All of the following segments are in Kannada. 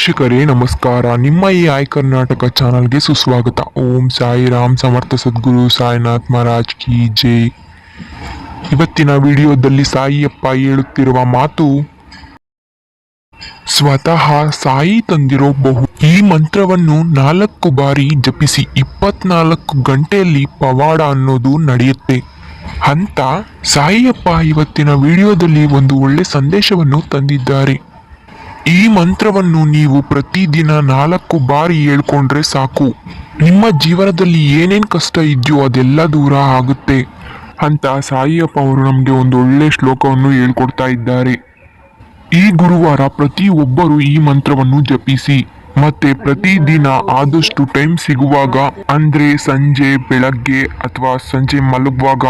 ವೀಕ್ಷಕರೇ, ನಮಸ್ಕಾರ. ನಿಮ್ಮ ಈ ಆಯ್ ಕರ್ನಾಟಕ ಚಾನಲ್ಗೆ ಸುಸ್ವಾಗತ. ಓಂ ಸಾಯಿ ರಾಮ್ ಸಮರ್ಥ ಸದ್ಗುರು ಸಾಯಿನಾಥ್ ಮಹಾರಾಜ್ ಕಿ ಜೈ. ಇವತ್ತಿನ ವಿಡಿಯೋದಲ್ಲಿ ಸಾಯಿಯಪ್ಪ ಹೇಳುತ್ತಿರುವ ಮಾತು, ಸ್ವತಃ ಸಾಯಿ ತಂದಿರೋ ಬಹು. ಈ ಮಂತ್ರವನ್ನು ನಾಲ್ಕು ಬಾರಿ ಜಪಿಸಿ ಇಪ್ಪತ್ನಾಲ್ಕು ಗಂಟೆಯಲ್ಲಿ ಪವಾಡ ಅನ್ನೋದು ನಡೆಯುತ್ತೆ. ಅಂತ ಸಾಯಿಯಪ್ಪ ಇವತ್ತಿನ ವಿಡಿಯೋದಲ್ಲಿ ಒಂದು ಒಳ್ಳೆ ಸಂದೇಶವನ್ನು ತಂದಿದ್ದಾರೆ. ಈ ಮಂತ್ರವನ್ನು ನೀವು ಪ್ರತಿದಿನ ನಾಲ್ಕು ಬಾರಿ ಹೇಳ್ಕೊಂಡ್ರೆ ಸಾಕು. ನಿಮ್ಮ ಜೀವನದಲ್ಲಿ ಏನೇನು ಕಷ್ಟ ಇದೆಯೋ ಅದೆಲ್ಲ ದೂರ ಆಗುತ್ತೆ ಅಂತ ಸಾಯಿಯಪ್ಪ ಅವರು ನಮಗೆ ಒಂದು ಒಳ್ಳೆ ಶ್ಲೋಕವನ್ನು ಹೇಳ್ಕೊಡ್ತಾ ಇದ್ದಾರೆ. ಈ ಗುರುವಾರ ಪ್ರತಿಯೊಬ್ಬರು ಈ ಮಂತ್ರವನ್ನು ಜಪಿಸಿ, ಮತ್ತೆ ಪ್ರತಿದಿನ ಆದಷ್ಟು ಟೈಮ್ ಸಿಗುವಾಗ, ಅಂದ್ರೆ ಸಂಜೆ, ಬೆಳಗ್ಗೆ ಅಥವಾ ಸಂಜೆ ಮಲಗುವಾಗ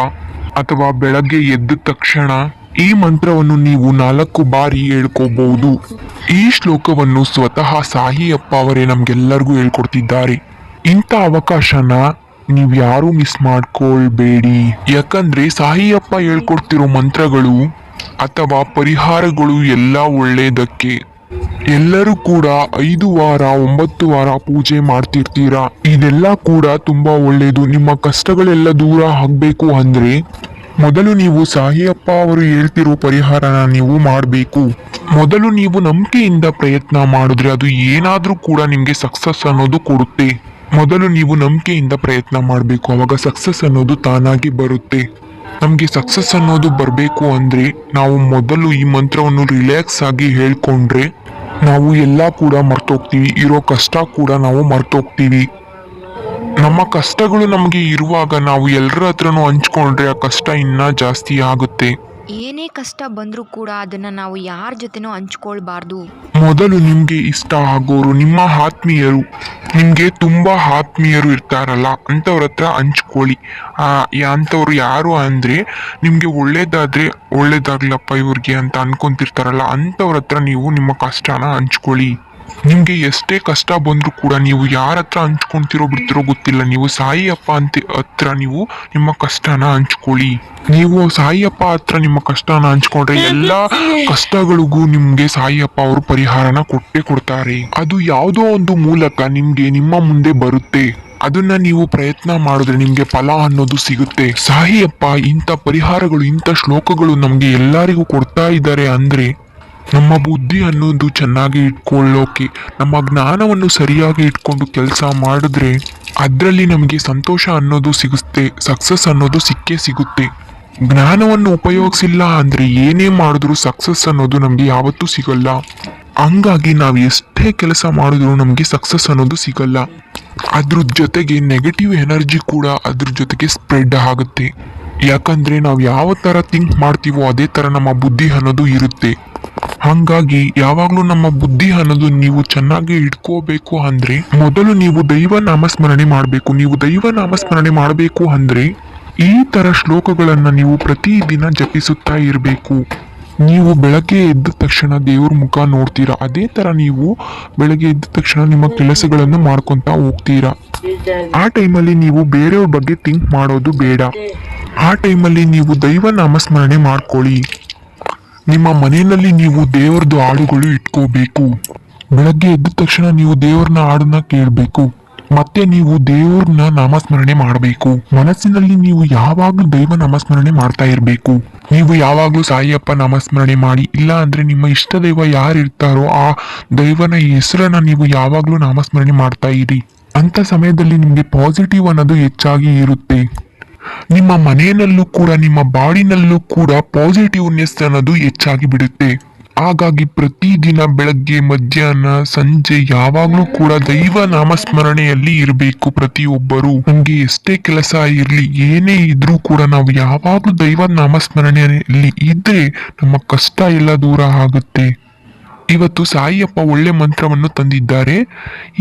ಅಥವಾ ಬೆಳಗ್ಗೆ ಎದ್ದ ತಕ್ಷಣ ಈ ಮಂತ್ರವನ್ನು ನೀವು ನಾಲ್ಕು ಬಾರಿ ಹೇಳ್ಕೋಬಹುದು. ಈ ಶ್ಲೋಕವನ್ನು ಸ್ವತಃ ಸಾಹಿಯಪ್ಪ ಅವರೇ ನಮ್ಗೆಲ್ಲರಿಗೂ ಹೇಳ್ಕೊಡ್ತಿದ್ದಾರೆ. ಇಂಥ ಅವಕಾಶನ ನೀವು ಯಾರು ಮಿಸ್ ಮಾಡ್ಕೊಳ್ಬೇಡಿ. ಯಾಕಂದ್ರೆ ಸಾಹಿಯಪ್ಪ ಹೇಳ್ಕೊಡ್ತಿರೋ ಮಂತ್ರಗಳು ಅಥವಾ ಪರಿಹಾರಗಳು ಎಲ್ಲ ಒಳ್ಳೆಯದಕ್ಕೆ ಎಲ್ಲರೂ ಕೂಡ ಐದು ವಾರ, ಒಂಬತ್ತು ವಾರ ಪೂಜೆ ಮಾಡ್ತಿರ್ತೀರಾ? ಇದೆಲ್ಲ ಕೂಡ ತುಂಬಾ ಒಳ್ಳೆಯದು ನಿಮ್ಮ ಕಷ್ಟಗಳೆಲ್ಲ ದೂರ ಆಗ್ಬೇಕು ಅಂದ್ರೆ ಮೊದಲು ನೀವು ಸಾಹಿಯಪ್ಪ ಅವರು ಹೇಳ್ತಿರೋ ಪರಿಹಾರನ ನೀವು ಮಾಡಬೇಕು. ಮೊದಲು ನೀವು ನಂಬಿಕೆಯಿಂದ ಪ್ರಯತ್ನ ಮಾಡಿದ್ರೆ ಅದು ಏನಾದರೂ ಕೂಡ ನಿಮಗೆ ಸಕ್ಸಸ್ ಅನ್ನೋದು ಕೊಡುತ್ತೆ. ಮೊದಲು ನೀವು ನಂಬಿಕೆಯಿಂದ ಪ್ರಯತ್ನ ಮಾಡಬೇಕು. ಅವಾಗ ಸಕ್ಸಸ್ ಅನ್ನೋದು ತಾನಾಗಿ ಬರುತ್ತೆ. ನಮಗೆ ಸಕ್ಸಸ್ ಅನ್ನೋದು ಬರಬೇಕು ಅಂದರೆ ನಾವು ಮೊದಲು ಈ ಮಂತ್ರವನ್ನು ರಿಲ್ಯಾಕ್ಸ್ ಆಗಿ ಹೇಳ್ಕೊಂಡ್ರೆ ನಾವು ಎಲ್ಲ ಕೂಡ ಮರ್ತೋಗ್ತೀವಿ. ಇರೋ ಕಷ್ಟ ಕೂಡ ನಾವು ಮರ್ತೋಗ್ತೀವಿ. ನಮ್ಮ ಕಷ್ಟಗಳು ನಮಗೆ ಇರುವಾಗ ನಾವು ಎಲ್ಲರ ಹತ್ರನೂ ಹಂಚ್ಕೊಂಡ್ರೆ ಆ ಕಷ್ಟ ಇನ್ನೂ ಜಾಸ್ತಿ ಆಗುತ್ತೆ. ಏನೇ ಕಷ್ಟ ಬಂದರೂ ಕೂಡ ಅದನ್ನ ನಾವು ಯಾರ ಜೊತೆನೂ ಹಂಚ್ಕೊಳ್ಬಾರ್ದು. ಮೊದಲು ನಿಮಗೆ ಇಷ್ಟ ಆಗೋರು ನಿಮ್ಮ ಆತ್ಮೀಯರು. ನಿಮಗೆ ತುಂಬಾ ಆತ್ಮೀಯರು ಇರ್ತಾರಲ್ಲ ಅಂಥವ್ರ ಹತ್ರ ಹಂಚ್ಕೊಳ್ಳಿ. ಅಂಥವ್ರು ಯಾರು ಅಂದ್ರೆ ನಿಮಗೆ ಒಳ್ಳೇದಾದ್ರೆ ಒಳ್ಳೇದಾಗ್ಲಪ್ಪ ಇವ್ರಿಗೆ ಅಂತ ಅನ್ಕೊಂತಿರ್ತಾರಲ್ಲ ಅಂಥವ್ರ ಹತ್ರ ನೀವು ನಿಮ್ಮ ಕಷ್ಟನ ಹಂಚ್ಕೊಳ್ಳಿ. ನಿಮ್ಗೆ ಎಷ್ಟೇ ಕಷ್ಟ ಬಂದರೂ ಕೂಡ ನೀವು ಯಾರ ಹತ್ರ ಹಂಚ್ಕೊಂತಿರೋ ಬಿಡ್ತಿರೋ ಗೊತ್ತಿಲ್ಲ. ನೀವು ಸಾಯಿಯಪ್ಪ ಅಂತ ಹತ್ರ ನೀವು ನಿಮ್ಮ ಕಷ್ಟನ ಹಂಚ್ಕೊಳ್ಳಿ. ನೀವು ಸಾಯಿಯಪ್ಪ ಹತ್ರ ನಿಮ್ಮ ಕಷ್ಟನ ಹಂಚ್ಕೊಂಡ್ರೆ ಎಲ್ಲಾ ಕಷ್ಟಗಳಿಗೂ ನಿಮ್ಗೆ ಸಾಯಿಯಪ್ಪ ಅವರು ಪರಿಹಾರನ ಕೊಟ್ಟೇ ಕೊಡ್ತಾರೆ. ಅದು ಯಾವುದೋ ಒಂದು ಮೂಲಕ ನಿಮ್ಗೆ ನಿಮ್ಮ ಮುಂದೆ ಬರುತ್ತೆ. ಅದನ್ನ ನೀವು ಪ್ರಯತ್ನ ಮಾಡಿದ್ರೆ ನಿಮ್ಗೆ ಫಲ ಅನ್ನೋದು ಸಿಗುತ್ತೆ. ಸಾಯಿಯಪ್ಪ ಇಂಥ ಪರಿಹಾರಗಳು, ಇಂಥ ಶ್ಲೋಕಗಳು ನಮ್ಗೆ ಎಲ್ಲರಿಗೂ ಕೊಡ್ತಾ ಇದ್ದಾರೆ ಅಂದ್ರೆ ನಮ್ಮ ಬುದ್ಧಿ ಅನ್ನೋದು ಚೆನ್ನಾಗಿ ಇಟ್ಕೊಳ್ಳೋಕೆ, ನಮ್ಮ ಜ್ಞಾನವನ್ನು ಸರಿಯಾಗಿ ಇಟ್ಕೊಂಡು ಕೆಲಸ ಮಾಡಿದ್ರೆ ಅದರಲ್ಲಿ ನಮಗೆ ಸಂತೋಷ ಅನ್ನೋದು ಸಿಗುತ್ತೆ ಸಕ್ಸಸ್ ಅನ್ನೋದು ಸಿಕ್ಕೇ ಸಿಗುತ್ತೆ. ಜ್ಞಾನವನ್ನು ಉಪಯೋಗಿಸಿಲ್ಲ ಅಂದರೆ ಏನೇ ಮಾಡಿದ್ರೂ ಸಕ್ಸಸ್ ಅನ್ನೋದು ನಮಗೆ ಯಾವತ್ತೂ ಸಿಗಲ್ಲ. ಹಂಗಾಗಿ ನಾವು ಎಷ್ಟೇ ಕೆಲಸ ಮಾಡಿದ್ರು ನಮಗೆ ಸಕ್ಸಸ್ ಅನ್ನೋದು ಸಿಗಲ್ಲ. ಅದ್ರ ಜೊತೆಗೆ ನೆಗೆಟಿವ್ ಎನರ್ಜಿ ಕೂಡ ಅದ್ರ ಜೊತೆಗೆ ಸ್ಪ್ರೆಡ್ ಆಗುತ್ತೆ. ಯಾಕಂದರೆ ನಾವು ಯಾವ ಥರ ಥಿಂಕ್ ಮಾಡ್ತೀವೋ ಅದೇ ಥರ ನಮ್ಮ ಬುದ್ಧಿ ಅನ್ನೋದು ಇರುತ್ತೆ. ಹಂಗಾಗಿ ಯಾವಾಗ್ಲೂ ನಮ್ಮ ಬುದ್ಧಿ ಅನ್ನೋದು ನೀವು ಚೆನ್ನಾಗಿ ಇಟ್ಕೋಬೇಕು ಅಂದ್ರೆ ಮೊದಲು ನೀವು ದೈವ ನಾಮಸ್ಮರಣೆ ಮಾಡಬೇಕು. ನೀವು ದೈವ ನಾಮಸ್ಮರಣೆ ಮಾಡಬೇಕು ಅಂದ್ರೆ ಈ ತರ ಶ್ಲೋಕಗಳನ್ನ ನೀವು ಪ್ರತಿದಿನ ಜಪಿಸುತ್ತಾ ಇರಬೇಕು. ನೀವು ಬೆಳಗ್ಗೆ ಎದ್ದ ತಕ್ಷಣ ದೇವ್ರ ಮುಖ ನೋಡ್ತೀರಾ? ಅದೇ ತರ ನೀವು ಬೆಳಗ್ಗೆ ಎದ್ದ ತಕ್ಷಣ ನಿಮ್ಮ ಕೆಲಸಗಳನ್ನು ಮಾಡ್ಕೊಂತ ಹೋಗ್ತೀರಾ? ಆ ಟೈಮಲ್ಲಿ ನೀವು ಬೇರೆಯವ್ರ ಬಗ್ಗೆ ಥಿಂಕ್ ಮಾಡೋದು ಬೇಡ. ಆ ಟೈಮಲ್ಲಿ ನೀವು ದೈವ ನಾಮಸ್ಮರಣೆ ಮಾಡ್ಕೊಳ್ಳಿ. ನಿಮ್ಮ ಮನೆಯಲ್ಲಿ ನೀವು ದೇವರದು ಹಾಡುಗಳು ಇಟ್ಕೋಬೇಕು. ಬೆಳಗ್ಗೆ ಎದ್ದ ತಕ್ಷಣ ನೀವು ದೇವ್ರನ್ನ ಹಾಡನ್ನ ಕೇಳಬೇಕು. ಮತ್ತೆ ನೀವು ದೇವ್ರನ್ನ ನಾಮಸ್ಮರಣೆ ಮಾಡಬೇಕು. ಮನಸ್ಸಿನಲ್ಲಿ ನೀವು ಯಾವಾಗಲೂ ದೈವ ನಾಮಸ್ಮರಣೆ ಮಾಡ್ತಾ ಇರಬೇಕು. ನೀವು ಯಾವಾಗಲೂ ಸಾಯಿಯಪ್ಪ ನಾಮಸ್ಮರಣೆ ಮಾಡಿ, ಇಲ್ಲ ಅಂದ್ರೆ ನಿಮ್ಮ ಇಷ್ಟ ದೈವ ಯಾರು ಇರ್ತಾರೋ ಆ ದೈವನ ಹೆಸರನ್ನ ನೀವು ಯಾವಾಗಲೂ ನಾಮಸ್ಮರಣೆ ಮಾಡ್ತಾ ಇರಿ. ಅಂತ ಸಮಯದಲ್ಲಿ ನಿಮಗೆ ಪಾಸಿಟಿವ್ ಅನ್ನೋದು ಹೆಚ್ಚಾಗಿ ಇರುತ್ತೆ. ನಿಮ್ಮ ಮನೆಯಲ್ಲೂ ಕೂಡ, ನಿಮ್ಮ ಬಾಡಿನಲ್ಲೂ ಕೂಡ ಪಾಸಿಟಿವ್ನೆಸ್ ಅನ್ನೋದು ಹೆಚ್ಚಾಗಿ ಬಿಡುತ್ತೆ. ಹಾಗಾಗಿ ಪ್ರತಿದಿನ ಬೆಳಗ್ಗೆ, ಮಧ್ಯಾಹ್ನ, ಸಂಜೆ ಯಾವಾಗಲೂ ಕೂಡ ದೈವ ನಾಮಸ್ಮರಣೆಯಲ್ಲಿ ಇರಬೇಕು ಪ್ರತಿಯೊಬ್ಬರು. ನಮ್ಗೆ ಎಷ್ಟೇ ಕೆಲಸ ಇರಲಿ, ಏನೇ ಇದ್ರೂ ಕೂಡ ನಾವು ಯಾವಾಗಲೂ ದೈವ ನಾಮಸ್ಮರಣೆಯಲ್ಲಿ ಇದ್ರೆ ನಮ್ಮ ಕಷ್ಟ ಎಲ್ಲ ದೂರ ಆಗುತ್ತೆ. ಇವತ್ತು ಸಾಯಿಯಪ್ಪ ಒಳ್ಳೆ ಮಂತ್ರವನ್ನು ತಂದಿದ್ದಾರೆ.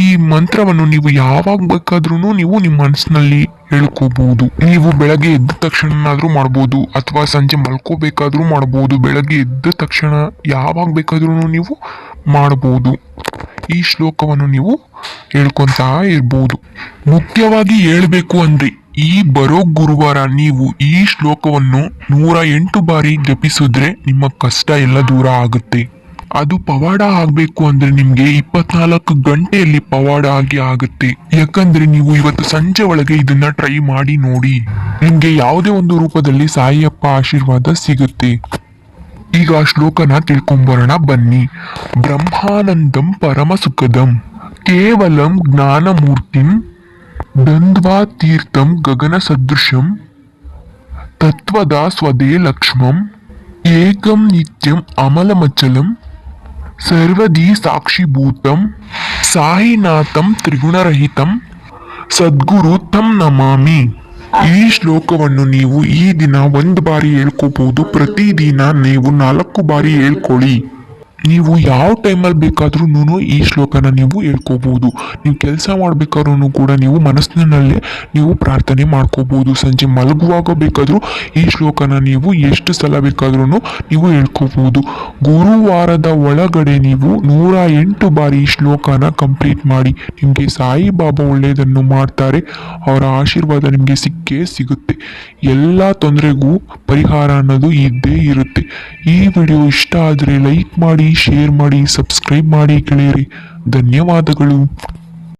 ಈ ಮಂತ್ರವನ್ನು ನೀವು ಯಾವಾಗ ಬೇಕಾದ್ರೂ ನೀವು ನಿಮ್ಮ ಮನಸ್ಸಿನಲ್ಲಿ ಹೇಳ್ಕೋಬಹುದು ನೀವು ಬೆಳಗ್ಗೆ ಎದ್ದ ತಕ್ಷಣನಾದ್ರೂ ಮಾಡ್ಬೋದು, ಅಥವಾ ಸಂಜೆ ಮಲ್ಕೋಬೇಕಾದ್ರೂ ಮಾಡ್ಬೋದು, ಬೆಳಗ್ಗೆ ಎದ್ದ ತಕ್ಷಣ ಯಾವಾಗ ಬೇಕಾದ್ರೂ ನೀವು ಮಾಡಬಹುದು ಈ ಶ್ಲೋಕವನ್ನು ನೀವು ಹೇಳ್ಕೊಂತಾ ಇರ್ಬೋದು. ಮುಖ್ಯವಾಗಿ ಹೇಳ್ಬೇಕು ಅಂದ್ರೆ, ಈ ಬರೋ ಗುರುವಾರ ನೀವು ಈ ಶ್ಲೋಕವನ್ನು ನೂರ ಎಂಟು ಬಾರಿ ಜಪಿಸಿದ್ರೆ ನಿಮ್ಮ ಕಷ್ಟ ಎಲ್ಲ ದೂರ ಆಗುತ್ತೆ. ಅದು ಪವಾಡ ಆಗ್ಬೇಕು ಅಂದ್ರೆ ನಿಮ್ಗೆ ಇಪ್ಪತ್ನಾಲ್ಕು ಗಂಟೆಯಲ್ಲಿ ಪವಾಡ ಆಗಿ ಆಗುತ್ತೆ. ಯಾಕಂದ್ರೆ ನೀವು ಇವತ್ತು ಸಂಜೆ ಒಳಗೆ ಇದನ್ನ ಟ್ರೈ ಮಾಡಿ ನೋಡಿ. ನಿಮ್ಗೆ ಯಾವುದೇ ಒಂದು ರೂಪದಲ್ಲಿ ಸಾಯಿಯಪ್ಪ ಆಶೀರ್ವಾದ ಸಿಗುತ್ತೆ. ಈಗ ಶ್ಲೋಕನ ತಿಳ್ಕೊಂಬರೋಣ, ಬನ್ನಿ. ಬ್ರಹ್ಮಾನಂದಂ ಪರಮ ಸುಖದಂ ಕೇವಲಂ ಜ್ಞಾನಮೂರ್ತಿಂ ದ್ವಂದ್ವಾತೀರ್ಥಂ ಗಗನ ಸದೃಶಂ ತತ್ವದ ಸ್ವದೇ ಲಕ್ಷ್ಮಂ, ಏಕಂ ನಿತ್ಯಂ ಅಮಲಮಚಲಂ ಸರ್ವದಿ ಸಾಕ್ಷಿಭೂತಂ ಸಾಯಿನಾಥಂ ತ್ರಿಗುಣರಹಿತಂ ಸದ್ಗುರು ತಂ ನಮಾಮಿ. ಈ ಶ್ಲೋಕವನ್ನು ನೀವು ಈ ದಿನ ಒಂದು ಬಾರಿ ಹೇಳ್ಕೋಬಹುದು. ಪ್ರತಿದಿನ ನೀವು ನಾಲ್ಕು ಬಾರಿ ಹೇಳ್ಕೊಳ್ಳಿ. ನೀವು ಯಾವ ಟೈಮಲ್ಲಿ ಬೇಕಾದ್ರೂ ಈ ಶ್ಲೋಕನ ನೀವು ಹೇಳ್ಕೋಬಹುದು ನೀವು ಕೆಲಸ ಮಾಡಬೇಕಾದ್ರೂ ಕೂಡ ನೀವು ಮನಸ್ಸಿನಲ್ಲೇ ನೀವು ಪ್ರಾರ್ಥನೆ ಮಾಡ್ಕೋಬಹುದು ಸಂಜೆ ಮಲಗುವಾಗ ಬೇಕಾದ್ರೂ ಈ ಶ್ಲೋಕನ ನೀವು ಎಷ್ಟು ಸಲ ಬೇಕಾದ್ರೂ ನೀವು ಹೇಳ್ಕೋಬಹುದು ಗುರುವಾರದ ಒಳಗಡೆ ನೀವು ನೂರ ಎಂಟು ಬಾರಿ ಈ ಶ್ಲೋಕನ ಕಂಪ್ಲೀಟ್ ಮಾಡಿ. ನಿಮಗೆ ಸಾಯಿಬಾಬಾ ಒಳ್ಳೆಯದನ್ನು ಮಾಡ್ತಾರೆ. ಅವರ ಆಶೀರ್ವಾದ ನಿಮಗೆ ಸಿಕ್ಕೇ ಸಿಗುತ್ತೆ. ಎಲ್ಲ ತೊಂದರೆಗೂ ಪರಿಹಾರ ಅನ್ನೋದು ಇದ್ದೇ ಇರುತ್ತೆ. ಈ ವಿಡಿಯೋ ಇಷ್ಟ ಆದರೆ ಲೈಕ್ ಮಾಡಿ ಶೇರ್ ಮಾಡಿ ಸಬ್ಸ್ಕ್ರೈಬ್ ಮಾಡಿ ಗೆಳೆಯರಿ ಧನ್ಯವಾದಗಳು.